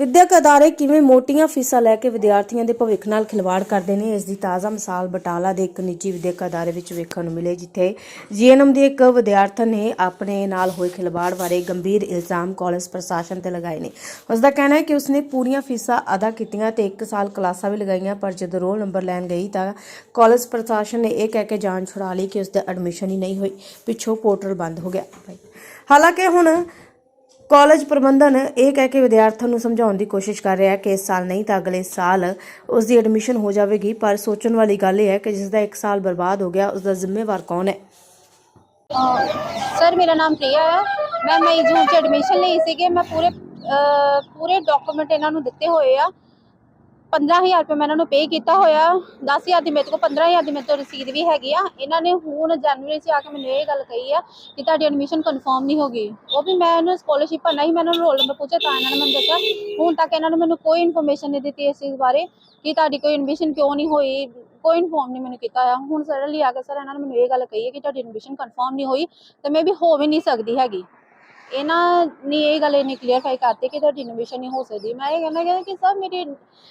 ਵਿਦਿਅਕ ਅਦਾਰੇ ਕਿਵੇਂ ਮੋਟੀਆਂ ਫੀਸਾਂ ਲੈ ਕੇ ਵਿਦਿਆਰਥੀਆਂ ਦੇ ਭਵਿੱਖ ਨਾਲ ਖਿਲਵਾੜ ਕਰਦੇ ਨੇ, ਇਸ ਦੀ ਤਾਜ਼ਾ ਮਿਸਾਲ ਬਟਾਲਾ ਦੇ ਇੱਕ ਨਿੱਜੀ ਵਿਦਿਅਕ ਅਦਾਰੇ ਵਿੱਚ ਵੇਖਣ ਨੂੰ ਮਿਲੇ, ਜਿੱਥੇ ਜੀਐਨਐਮ ਦੀ ਇੱਕ ਵਿਦਿਆਰਥਣ ਨੇ ਆਪਣੇ ਨਾਲ ਹੋਏ ਖਿਲਵਾੜ ਬਾਰੇ ਗੰਭੀਰ ਇਲਜ਼ਾਮ ਕਾਲਜ ਪ੍ਰਸ਼ਾਸਨ ਤੇ ਲਗਾਏ ਨੇ। ਉਸ ਦਾ ਕਹਿਣਾ ਹੈ ਕਿ ਉਸਨੇ ਪੂਰੀਆਂ ਫੀਸਾਂ ਅਦਾ ਕੀਤੀਆਂ ਤੇ 1 ਸਾਲ ਕਲਾਸਾਂ ਵੀ ਲਗਾਈਆਂ, ਪਰ ਜਦੋਂ ਰੋਲ ਨੰਬਰ ਲੈਣ ਗਈ ਤਾਂ ਕਾਲਜ ਪ੍ਰਸ਼ਾਸਨ ਨੇ ਇਹ ਕਹਿ ਕੇ ਜਾਨ ਛੁਡਾ ਲਈ ਕਿ ਉਸ ਦਾ ਐਡਮਿਸ਼ਨ ਹੀ ਨਹੀਂ ਹੋਈ, ਪਿੱਛੋਂ ਪੋਰਟਲ ਬੰਦ ਹੋ ਗਿਆ। ਹਾਲਾਂਕਿ ਹੁਣ ਕਾਲਜ ਪ੍ਰਬੰਧਨ ਇਹ ਕਹਿ ਕੇ ਵਿਦਿਆਰਥੀਆਂ ਨੂੰ ਸਮਝਾਉਣ ਦੀ ਕੋਸ਼ਿਸ਼ ਕਰ ਰਿਹਾ ਹੈ ਕਿ ਇਸ ਸਾਲ ਨਹੀਂ ਤਾਂ ਅਗਲੇ ਸਾਲ ਉਸ ਦੀ ਐਡਮਿਸ਼ਨ ਹੋ ਜਾਵੇਗੀ, ਪਰ ਸੋਚਣ ਵਾਲੀ ਗੱਲ ਇਹ ਹੈ ਕਿ ਜਿਸ ਦਾ 1 ਸਾਲ ਬਰਬਾਦ ਹੋ ਗਿਆ ਉਸ ਦਾ ਜ਼ਿੰਮੇਵਾਰ ਕੌਣ ਹੈ? ਸਰ, ਮੇਰਾ ਨਾਮ ਪ੍ਰਿਆ ਹੈ। ਮੈਂ ਮਈ ਜੂਨ ਚ ਐਡਮਿਸ਼ਨ ਲਈ ਸੀਗੇ। ਮੈਂ ਪੂਰੇ ਪੂਰੇ ਡਾਕੂਮੈਂਟ ਇਹਨਾਂ ਨੂੰ ਦਿੱਤੇ ਹੋਏ ਆ। 15000 ਰੁਪਏ ਮੈਂ ਇਹਨਾਂ ਨੂੰ ਪੇ ਕੀਤਾ ਹੋਇਆ। 10000 ਦੀ ਮੇਰੇ ਕੋਲ 15000 ਦੀ ਮੇਰੇ ਤੋਂ ਰਸੀਦ ਵੀ ਹੈਗੀ ਆ। ਇਹਨਾਂ ਨੇ ਹੁਣ ਜਨਵਰੀ 'ਚ ਆ ਕੇ ਮੈਨੂੰ ਇਹ ਗੱਲ ਕਹੀ ਆ ਕਿ ਤੁਹਾਡੀ ਐਡਮਿਸ਼ਨ ਕਨਫਰਮ ਨਹੀਂ ਹੋ ਗਈ। ਉਹ ਵੀ ਮੈਂ ਇਹਨੂੰ ਸਕਾਲਰਸ਼ਿਪ ਭਰਨਾ ਸੀ ਮੈਂ ਇਹਨਾਂ ਨੂੰ ਰੋਲ ਨੰਬਰ ਪੁੱਛਿਆ ਤਾਂ ਇਹਨਾਂ ਨੇ ਮੈਨੂੰ ਦੱਸਿਆ। ਹੁਣ ਤੱਕ ਇਹਨਾਂ ਨੇ ਮੈਨੂੰ ਕੋਈ ਇਨਫੋਰਮੇਸ਼ਨ ਨਹੀਂ ਦਿੱਤੀ ਇਸ ਚੀਜ਼ ਬਾਰੇ ਕਿ ਤੁਹਾਡੀ ਕੋਈ ਐਡਮਿਸ਼ਨ ਕਿਉਂ ਨਹੀਂ ਹੋਈ। ਕੋਈ ਇਨਫੋਰਮ ਨਹੀਂ ਮੈਨੂੰ ਕੀਤਾ ਆ ਹੁਣ ਸਡਨਲੀ ਆ ਕੇ ਸਰ ਇਹਨਾਂ ਨੇ ਮੈਨੂੰ ਇਹ ਗੱਲ ਕਹੀ ਹੈ ਕਿ ਤੁਹਾਡੀ ਐਡਮਿਸ਼ਨ ਕਨਫਰਮ ਨਹੀਂ ਹੋਈ ਤੇ ਮੈਂ ਵੀ ਹੋ ਵੀ ਨਹੀਂ ਸਕਦੀ ਹੈਗੀ। ਇਹਨਾਂ ਨੇ ਇਹ ਗੱਲ ਇਹਨੇ ਕਲੀਅਰਫਾਈ ਕਰਤੀ ਕਿ ਤੁਹਾਡੀ ਐਡਮਿਸ਼ਨ ਨਹੀਂ ਹੋ ਸਕਦੀ। ਮੈਂ ਇਹ ਕਹਿਣਾ ਕਿ ਸਰ, ਮੇਰੀ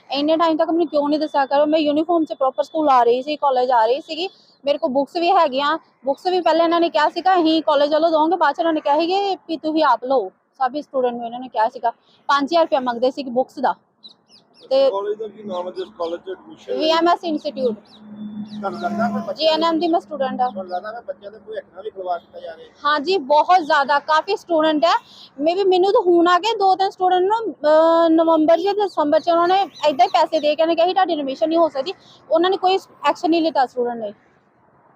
ਇੰਨੇ ਟਾਈਮ ਤੱਕ ਮੈਨੂੰ ਕਿਉਂ ਨਹੀਂ ਦੱਸਿਆ ਕਰੋ? ਮੈਂ ਯੂਨੀਫਾਰਮ 'ਚ ਪ੍ਰੋਪਰ ਸਕੂਲ ਆ ਰਹੀ ਸੀ ਕਾਲਜ ਆ ਰਹੀ ਸੀਗੀ। ਮੇਰੇ ਕੋਲ ਬੁੱਕਸ ਵੀ ਹੈਗੀਆਂ। ਬੁੱਕਸ ਵੀ ਪਹਿਲੇ ਇਹਨਾਂ ਨੇ ਕਿਹਾ ਸੀਗਾ, ਅਸੀਂ ਕਾਲਜ ਵੱਲੋਂ ਦੋਗੇ ਬਾਅਦ 'ਚ ਇਹਨਾਂ ਨੇ ਕਿਹਾ ਸੀਗੇ ਵੀ ਤੁਸੀਂ ਆਪ ਲਓ। ਸਭੀ ਸਟੂਡੈਂਟ ਨੂੰ ਇਹਨਾਂ ਨੇ ਕਿਹਾ ਸੀਗਾ। 5000 ਰੁਪਏ ਮੰਗਦੇ ਸੀ ਬੁੱਕਸ ਦਾ। ਤੇ ਕਾਲਜ ਦਾ ਕੀ ਨਾਮ ਹੈ ਜਿਸ ਕਾਲਜ ਚ ਐਡਮਿਸ਼ਨ ਵੀਐਮਐਸ ਇੰਸਟੀਚਿਊਟ ਤੁਹਾਨੂੰ ਲੱਗਦਾ ਕਿ ਬੱਚੇ ਜੀਐਨਐਮ ਦੀ ਮੈਂ ਸਟੂਡੈਂਟ ਆ। ਤੁਹਾਨੂੰ ਲੱਗਦਾ ਬੱਚਿਆਂ ਦੇ ਵੀ ਜਾ ਰਿਹਾ ਹਾਂਜੀ ਬਹੁਤ ਜ਼ਿਆਦਾ ਕਾਫੀ ਸਟੂਡੈਂਟ ਹੈ ਮੇ ਵੀ ਮੈਨੂੰ ਤਾਂ ਹੁਣ ਆ ਕੇ ਦੋ ਤਿੰਨ ਸਟੂਡੈਂਟ ਨੂੰ ਅਹ, ਨਵੰਬਰ ਜਾਂ ਦਸੰਬਰ ਚ ਉਹਨਾਂ ਨੇ ਏਦਾਂ ਹੀ ਪੈਸੇ ਦੇ ਕੇ ਨੇ ਕਿਹਾ ਸੀ ਤੁਹਾਡੀ ਐਡਮਿਸ਼ਨ ਨਹੀਂ ਹੋ ਸਕਦੀ। ਉਹਨਾਂ ਨੇ ਕੋਈ ਐਕਸ਼ਨ ਨਹੀਂ ਲਿੱਤਾ ਸਟੂਡੈਂਟ ਨੇ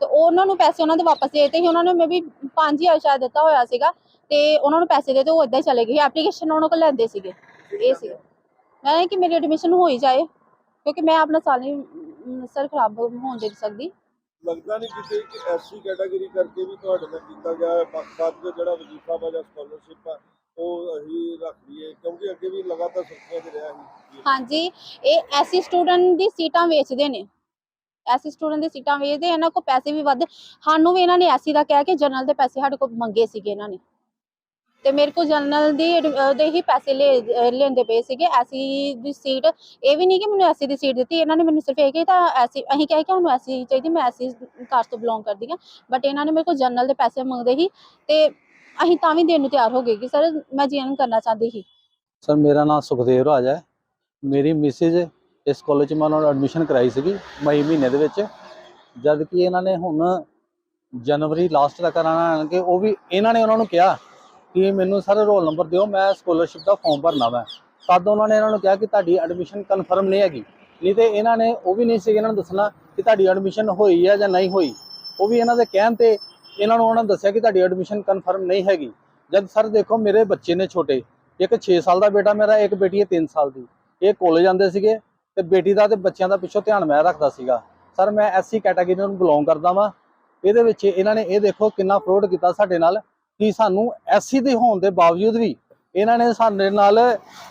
ਤੇ ਉਹਨਾਂ ਨੂੰ ਪੈਸੇ ਉਹਨਾਂ ਦੇ ਵਾਪਸ ਦੇ ਦਿੱਤੇ ਸੀ। ਉਹਨਾਂ ਨੇ ਮੇ ਵੀ 5000 ਸ਼ਾਇਦ ਦਿੱਤਾ ਹੋਇਆ ਸੀਗਾ। ਤੇ ਉਹਨਾਂ ਨੂੰ ਪੈਸੇ ਦੇ ਤੇ ਉਹ ਏਦਾਂ ਹੀ ਚਲੇ ਗਏ। ਐਪਲੀਕੇਸ਼ਨ ਉਹਨਾਂ ਕੋਲ ਲੈਂਦੇ ਸੀਗੇ। ਇਹ ਸੀ ਮੈਂ ਕਿ ਮੇਰੀ ਐਡਮਿਸ਼ਨ ਹੋ ਹੀ ਜਾਏ ਕਿਉਂਕਿ ਮੈਂ ਆਪਣਾ ਸਾਲ ਨਹੀਂ ਸਰ ਖਰਾਬ ਹੋਣ ਦੇ ਸਕਦੀ। ਲੱਗਦਾ ਨਹੀਂ ਕਿਤੇ ਕਿ ਐਸਸੀ ਕੈਟਾਗਰੀ ਕਰਕੇ ਵੀ ਤੁਹਾਡੇ ਨਾਲ ਕੀਤਾ ਗਿਆ ਹੈ। ਬਾਕੀ ਦਾ ਜਿਹੜਾ ਵਜ਼ੀਫਾ ਵਾ ਜਾਂ ਸਕਾਲਰਸ਼ਿਪ ਆ ਉਹ ਅਸੀਂ ਰੱਖ ਲਈਏ ਕਿਉਂਕਿ ਅੱਗੇ ਵੀ ਲਗਾਤਾਰ ਸੁਰਖੀਆਂ 'ਚ ਰਿਹਾ ਸੀ ਹਾਂਜੀ ਇਹ ਐਸੀ ਸਟੂਡੈਂਟ ਦੀ ਸੀਟਾਂ ਵੇਚਦੇ ਨੇ। ਐਸੀ ਸਟੂਡੈਂਟ ਦੀ ਸੀਟਾਂ ਵੇਚਦੇ ਇਹਨਾਂ ਕੋਲ ਪੈਸੇ ਵੀ ਵੱਧ। ਸਾਨੂੰ ਵੀ ਇਹਨਾਂ ਨੇ ਐਸੀ ਦਾ ਕਿਹਾ ਕਿ ਜਨਰਲ ਦੇ ਪੈਸੇ ਸਾਡੇ ਕੋਲ ਮੰਗੇ ਸੀਗੇ ਇਹਨਾਂ ਨੇ। ਤੇ ਮੇਰੇ ਕੋਲ ਜਨਰਲ ਦੀ ਉਹਦੇ ਹੀ ਪੈਸੇ ਲੈ ਲੈਂਦੇ ਪਏ ਸੀਗੇ। ਐਸੀ ਦੀ ਸੀਟ, ਇਹ ਵੀ ਨਹੀਂ ਕਿ ਮੈਨੂੰ ਐਸੀ ਦੀ ਸੀਟ ਦਿੱਤੀ। ਇਹਨਾਂ ਨੇ ਮੈਨੂੰ ਸਿਰਫ ਇਹ ਕਿ ਤਾਂ ਐਸੀ, ਅਸੀਂ ਕਿਹਾ ਕਿ ਸਾਨੂੰ ਐਸੀ ਚਾਹੀਦੀ, ਮੈਂ ਐਸੀ ਕਾਸਟ ਤੋਂ ਬਿਲੋਂਗ ਕਰਦੀ ਹਾਂ। ਬਟ ਇਹਨਾਂ ਨੇ ਮੇਰੇ ਕੋਲ ਜਨਰਲ ਦੇ ਪੈਸੇ ਮੰਗਦੇ ਸੀ ਤੇ ਅਸੀਂ ਤਾਂ ਵੀ ਦੇਣ ਨੂੰ ਤਿਆਰ ਹੋ ਗਏ ਕਿ ਸਰ, ਮੈਂ ਜੀਐਨ ਕਰਨਾ ਚਾਹੁੰਦੀ ਸੀ। ਸਰ, ਮੇਰਾ ਨਾਮ ਸੁਖਦੇਵ ਰਾਜ ਹੈ। ਮੇਰੀ ਮਿਸਿਸ ਇਸ ਕਾਲਜ 'ਚ ਮੈਂ ਉਹਨਾਂ ਐਡਮਿਸ਼ਨ ਕਰਾਈ ਸੀਗੀ, ਮਈ ਮਹੀਨੇ ਦੇ ਵਿੱਚ। ਜਦ ਕਿ ਇਹਨਾਂ ਨੇ ਹੁਣ ਜਨਵਰੀ ਲਾਸਟ ਤੱਕ ਕਰਾਣਾ ਕਿ, ਉਹ ਵੀ ਇਹਨਾਂ ਨੇ ਉਹਨਾਂ ਨੂੰ ਕਿਹਾ ਕਿ ਮੈਨੂੰ ਸਰ ਰੋਲ ਨੰਬਰ ਦਿਓ, ਮੈਂ ਸਕਾਲਰਸ਼ਿਪ ਦਾ ਫਾਰਮ ਭਰਨਾ ਵਾ। ਤਦ ਉਹਨਾਂ ਨੇ ਇਹਨਾਂ ਨੂੰ ਕਿਹਾ ਕਿ ਤੁਹਾਡੀ ਐਡਮਿਸ਼ਨ ਕਨਫਰਮ ਨਹੀਂ ਹੈਗੀ। ਨਹੀਂ ਤੇ ਇਹਨਾਂ ਨੇ ਉਹ ਵੀ ਨਹੀਂ ਸੀ ਇਹਨਾਂ ਨੂੰ ਦੱਸਣਾ ਕਿ ਤੁਹਾਡੀ ਐਡਮਿਸ਼ਨ ਹੋਈ ਹੈ ਜਾਂ ਨਹੀਂ ਹੋਈ। ਉਹ ਵੀ ਇਹਨਾਂ ਦੇ ਕਹਿਣ ਤੇ ਇਹਨਾਂ ਨੂੰ ਉਹਨਾਂ ਨੇ ਦੱਸਿਆ ਕਿ ਤੁਹਾਡੀ ਐਡਮਿਸ਼ਨ ਕਨਫਰਮ ਨਹੀਂ ਹੈਗੀ। ਜਦ ਸਰ ਦੇਖੋ, ਮੇਰੇ ਬੱਚੇ ਨੇ ਛੋਟੇ। ਇੱਕ 6 ਸਾਲ ਦਾ ਬੇਟਾ ਮੇਰਾ, ਇੱਕ ਬੇਟੀ ਹੈ 3 ਸਾਲ ਦੀ। ਇਹ ਕਾਲਜ ਜਾਂਦੇ ਸੀਗੇ ਤੇ ਬੇਟੀ ਦਾ ਤੇ ਬੱਚਿਆਂ ਦਾ ਪਿੱਛੋਂ ਧਿਆਨ ਮੈਂ ਰੱਖਦਾ ਸੀਗਾ। ਸਰ ਮੈਂ ਐਸਸੀ ਕੈਟਾਗਰੀ ਨੂੰ ਬਿਲੋਂਗ ਕਰਦਾ ਵਾਂ। ਇਹਦੇ ਵਿੱਚ ਇਹਨਾਂ ਨੇ ਇਹ ਦੇਖੋ ਕਿੰਨਾ ਫਰੋਡ ਕੀਤਾ ਸਾਡੇ ਨਾਲ। ਕਿ ਸਾਨੂੰ ਐਸਸੀ ਦੇ ਹੋਣ ਦੇ ਬਾਵਜੂਦ ਵੀ ਇਹਨਾਂ ਨੇ ਸਾਡੇ ਨਾਲ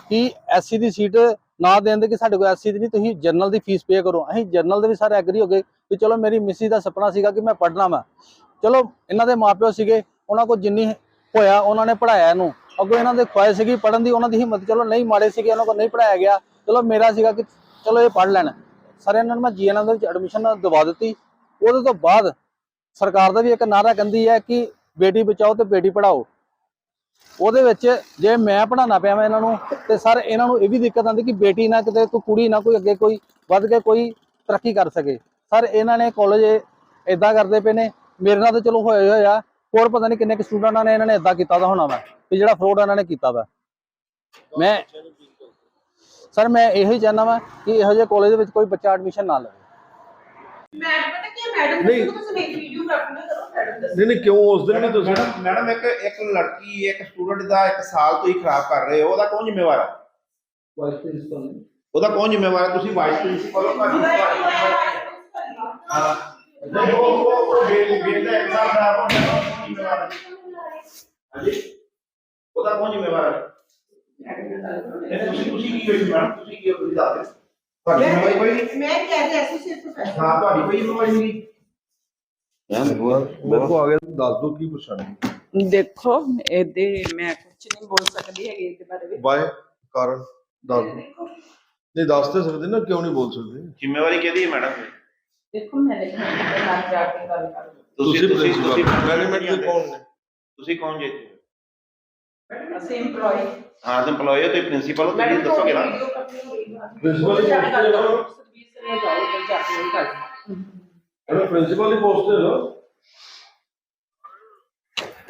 ਕਿ ਐਸਸੀ ਦੀ ਸੀਟ ਨਾ ਦੇਣ ਦੇ ਕਿ ਸਾਡੇ ਕੋਲ ਐਸਸੀ ਦੀ ਨਹੀਂ, ਤੁਸੀਂ ਜਰਨਲ ਦੀ ਫੀਸ ਪੇ ਕਰੋ। ਅਸੀਂ ਜਰਨਲ ਦੇ ਵੀ ਸਾਰੇ ਐਗਰੀ ਹੋ ਗਏ ਕਿ ਚਲੋ ਮੇਰੀ ਮਿਸੀ ਦਾ ਸੁਪਨਾ ਸੀਗਾ ਕਿ ਮੈਂ ਪੜ੍ਹਨਾ ਵਾ। ਚਲੋ ਇਹਨਾਂ ਦੇ ਮਾਪਿਓ ਸੀਗੇ, ਉਹਨਾਂ ਕੋਲ ਜਿੰਨੀ ਹੋਇਆ ਉਹਨਾਂ ਨੇ ਪੜਾਇਆ ਇਹਨੂੰ। ਅੱਗੋਂ ਇਹਨਾਂ ਦੇ ਖੁਆਇਸ਼ ਸੀਗੀ ਪੜਨ ਦੀ, ਉਹਨਾਂ ਦੀ ਹਿੰਮਤ ਚਲੋ ਨਹੀਂ ਮਾੜੇ ਸੀਗੇ, ਉਹਨਾਂ ਕੋਲ ਨਹੀਂ ਪੜਾਇਆ ਗਿਆ। ਚਲੋ ਮੇਰਾ ਸੀਗਾ ਕਿ ਚਲੋ ਇਹ ਪੜ ਲੈਣ। ਸਰ ਇਹਨਾਂ ਨੂੰ ਮੈਂ ਜੀਐਨਐਮ ਦੇ ਵਿੱਚ ਐਡਮਿਸ਼ਨ ਦਵਾ ਦਿੱਤੀ। ਉਹਦੇ ਤੋਂ ਬਾਅਦ ਸਰਕਾਰ ਦਾ ਵੀ ਇੱਕ ਨਾਰਾ ਕਹਿੰਦੀ ਹੈ ਕਿ ਬੇਟੀ ਬਚਾਓ ਤੇ ਬੇਟੀ ਪੜਾਓ ਉਹਦੇ ਵਿੱਚ ਜੇ ਮੈਂ ਪੜਾਉਣਾ ਪਿਆ ਮੈਂ ਇਹਨਾਂ ਨੂੰ ਤੇ ਸਰ ਇਹਨਾਂ ਨੂੰ ਇਹ ਵੀ ਦਿੱਕਤ ਆਉਂਦੀ ਕਿ ਬੇਟੀ ਨਾ ਕਿਤੇ ਕੋਈ ਕੁੜੀ ਨਾ ਕੋਈ ਅੱਗੇ ਕੋਈ ਵੱਧ ਕੇ ਕੋਈ ਤਰੱਕੀ ਕਰ ਸਕੇ। ਸਰ ਇਹਨਾਂ ਨੇ ਕਾਲਜ ਇਦਾਂ ਕਰਦੇ ਪਏ ਨੇ ਮੇਰੇ ਨਾਲ ਤਾਂ ਚਲੋ ਹੋਏ ਹੋਏ ਆ ਹੋਰ ਪਤਾ ਨਹੀਂ ਕਿੰਨੇ ਕੁ ਸਟੂਡੈਂਟਾਂ ਨੇ ਇਹਨਾਂ ਨੇ ਇਦਾਂ ਕੀਤਾ ਦਾ ਹੋਣਾ ਵਾ ਕਿ ਜਿਹੜਾ ਫਰੋਡ ਇਹਨਾਂ ਨੇ ਕੀਤਾ ਵਾ। ਮੈਂ ਸਰ ਮੈਂ ਇਹੋ ਹੀ ਚਾਹੁੰਦਾ ਵਾ ਕਿ ਇਹੋ ਜਿਹੇ ਕਾਲਜ ਦੇ ਵਿੱਚ ਕੋਈ ਬੱਚਾ ਐਡਮਿਸ਼ਨ ਨਾ ਲਵੇ। ਮੈਡਮ ਪਤਾ ਕੀ ਮੈਡਮ ਤੁਸੀਂ ਮੇਰੀ ਮੈਡਮ ਦੱਸੋ ਨਹੀਂ ਨਹੀਂ ਕਿਉਂ? ਉਸ ਦਿਨ ਨਹੀਂ ਤੁਸੀਂ ਮੈਡਮ ਮੈਡਮ ਇੱਕ ਇੱਕ ਲੜਕੀ ਇੱਕ ਸਟੂਡੈਂਟ ਦਾ ਇੱਕ ਸਾਲ ਤੋਂ ਹੀ ਖਰਾਬ ਕਰ ਰਹੇ ਹੋ ਉਹਦਾ ਕੌਣ ਜ਼ਿੰਮੇਵਾਰ ਹੈ ਉਹਦਾ ਕੌਣ ਜ਼ਿੰਮੇਵਾਰ ਹੈ ਤੁਸੀਂ ਵਾਈਸ ਪ੍ਰਿੰਸੀਪਲ ਹੋ ਹਾਂ। ਉਹ ਉਹ ਉਹ ਬੇਲ ਬੇਲ ਦਾ ਇੱਕ ਸਾਲ ਖਰਾਬ ਹੋ ਗਿਆ ਉਹਦਾ ਕੌਣ ਜ਼ਿੰਮੇਵਾਰ ਹੈ ਹਾਂਜੀ? ਉਹਦਾ ਕੌਣ ਜ਼ਿੰਮੇਵਾਰ ਹੈ ਤੁਸੀਂ ਤੁਸੀਂ ਕੀ ਹੋਈ ਮੈਡਮ? ਤੁਸੀਂ ਕੀ ਹੋ ਤੁਸੀਂ ਦੱਸ ਦਿਓ। ਤੁਹਾਡੀ ਕੋਈ? ਨਹੀਂ ਮੈਂ ਕਹਿ ਰਹੀ ਐਸੋਸੀਏਟ ਪ੍ਰੋਫੈਸਰ ਹਾਂ ਤੁਹਾਡੀ ਕੋਈ ਜ਼ਿੰਮੇਵਾਰੀ ਨਹੀਂ। ਮੇਰੇ ਕੋ ਆ ਗਿਆ ਦੱਸ ਦਿਓ ਕੀ ਪਰੇਸ਼ਾਨੀ ਦੇਖੋ ਇਹਦੇ ਮੈਂ ਕੁਝ ਨਹੀਂ ਬੋਲ ਸਕਦੀ ਹੈਗੀ ਇਹਦੇ ਬਾਰੇ ਵਿੱਚ ਬਾਏ ਕਾਰਨ ਦੱਸ ਦਿਓ। ਨਹੀਂ ਦੱਸ ਤੇ ਸਕਦੇ ਨਾ ਕਿਉਂ ਨਹੀਂ ਬੋਲ ਸਕਦੇ? ਜ਼ਿੰਮੇਵਾਰੀ ਕਿਹਦੀ ਹੈ ਮੈਡਮ? ਦੇਖੋ ਮੈਨੇਜਮੈਂਟ ਦੇ ਨਾਲ ਜਾ ਕੇ ਗੱਲ ਕਰੋ ਤੁਸੀਂ ਤੁਸੀਂ ਤੁਸੀਂ ਮੈਨੇਜਮੈਂਟ ਦੇ ਕੌਣ ਨੇ? ਤੁਸੀਂ ਕੌਣ ਜੇ? ਮੈਡਮ ਅਸੀਂ EMPLOYE ਹਾਂ ਤੇ EMPLOYE ਹੋ ਤੇ ਪ੍ਰਿੰਸੀਪਲ ਹੋ ਤੁਸੀਂ ਦੱਸੋਗੇ ਨਾ। ਹੋ। ਸਰਵਿਸ ਨੇ ਜਾਓ ਤੇ ਜਾ ਕੇ ਗੱਲ ਪ੍ਰਿੰਸੀਪਲ ਹੀ ਪੋਸਟ ਹੈ